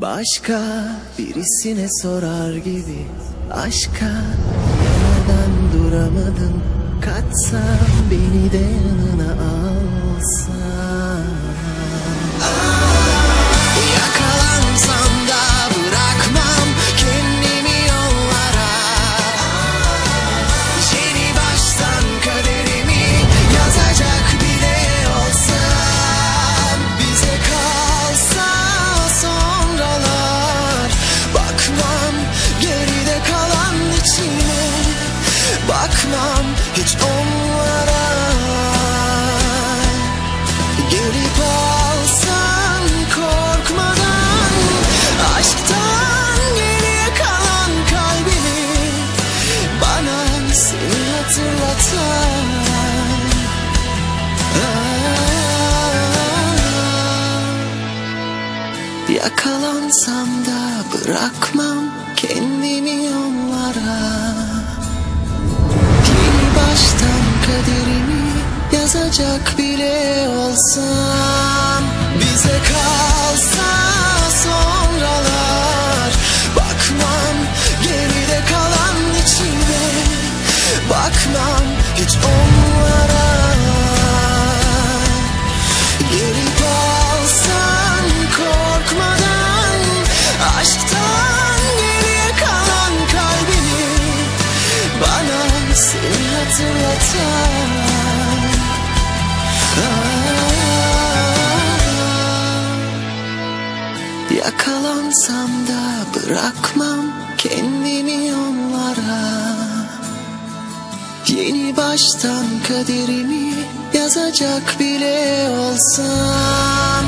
Başka birisine sorar gibi Aşka yemeden duramadım Katsam beni de yanına alsan Bakmam hiç onlara Gelip alsan korkmadan Aşktan geriye kalan kalbimi Bana seni hatırlatan. Yakalansam da bırakmam kendimi onlara bile olsam Bize kalsa sonralar. Bakmam geride kalan içime Bakmam hiç onlara. Gelip alsan korkmadan Aşktan geriye kalan kalbimi Bana seni hatırlatan Yakalansam da bırakmam kendimi onlara. Yeni baştan kaderimi yazacak bile olsam